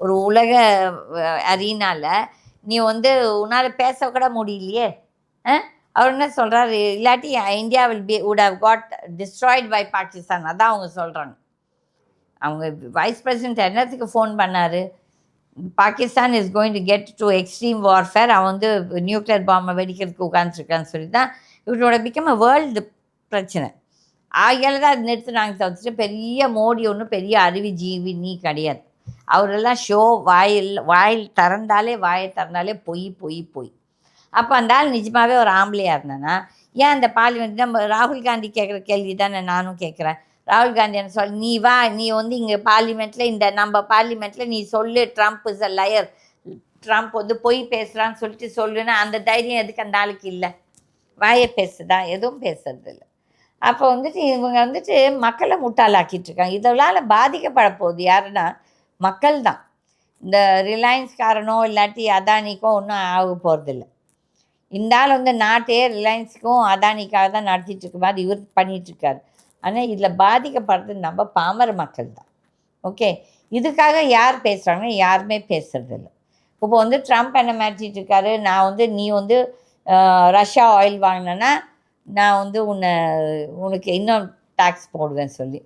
ஒரு உலக அரீனால நீ வந்து உன்னால் பேச கூட முடியலையே அவர் என்ன சொல்கிறாரு இல்லாட்டி India will be would have got destroyed by Pakistan அதான் அவங்க சொல்கிறாங்க அவங்க வைஸ் பிரசிடென்ட் என்னத்துக்கு ஃபோன் பண்ணார்? Pakistan is going to get to extreme warfare அவன் வந்து நியூக்ளியர் பாம்பை வெடிக்கிறதுக்கு உட்காந்துருக்கான்னு சொல்லி தான் இவரோட பிக்கம் அ வேர்ல்டு பிரச்சனை. ஆகியால தான் அது நிறுத்தினாங்க தவிர்த்துட்டு பெரிய மோடி ஒன்றும் பெரிய அருவி ஜீவி நீ கிடையாது. அவரெல்லாம் ஷோ வாயில் வாயில் திறந்தாலே வாயை திறந்தாலே பொய் பொய் பொய். அப்போ அந்த ஆள் நிஜமாகவே ஒரு ஆம்பளையாக இருந்தேன்னா ஏன் அந்த பார்லிமெண்ட் நம்ம ராகுல் காந்தி கேட்குற கேள்வி தானே நானும் கேட்குறேன் ராகுல் காந்தி என்ன சொல் நீ வா நீ வந்து இங்கே பார்லிமெண்ட்டில் இந்த நம்ம பார்லிமெண்ட்டில் நீ சொல்லு Trump is a liar Trump வந்து பொய் பேசுகிறான்னு சொல்லிட்டு சொல்லுன்னா அந்த தைரியம் எதுக்கு அந்த ஆளுக்கு இல்லை? வாயை பேசுதா? எதுவும் பேசுறது இல்லை. அப்போ வந்துட்டு இவங்க வந்துட்டு மக்களை முட்டாளாக்கிட்டு இருக்காங்க. இதனால் பாதிக்கப்பட போகுது யாருன்னா மக்கள் தான் இந்த ரிலையன்ஸ்காரனோ இல்லாட்டி அதானிக்கோ ஒன்றும் ஆக போகிறதில்ல இந்த ஆள் வந்து நாட்டையே ரிலையன்ஸுக்கும் அதானிக்காக தான் நடத்திட்டு மாதிரி இவர் பண்ணிகிட்ருக்காரு ஆனால் இதில் பாதிக்கப்படுறது நம்ம பாமர மக்கள் தான் ஓகே? இதுக்காக யார் பேசுகிறாங்க யாருமே பேசுகிறதில்ல இப்போ வந்து ட்ரம்ப் என்ன மாற்றிட்டு இருக்காரு? நான் வந்து நீ வந்து ரஷ்யா ஆயில் வாங்கினேன்னா நான் வந்து உன்னை உனக்கு இன்னும் டேக்ஸ் போடுவேன் சொல்லி.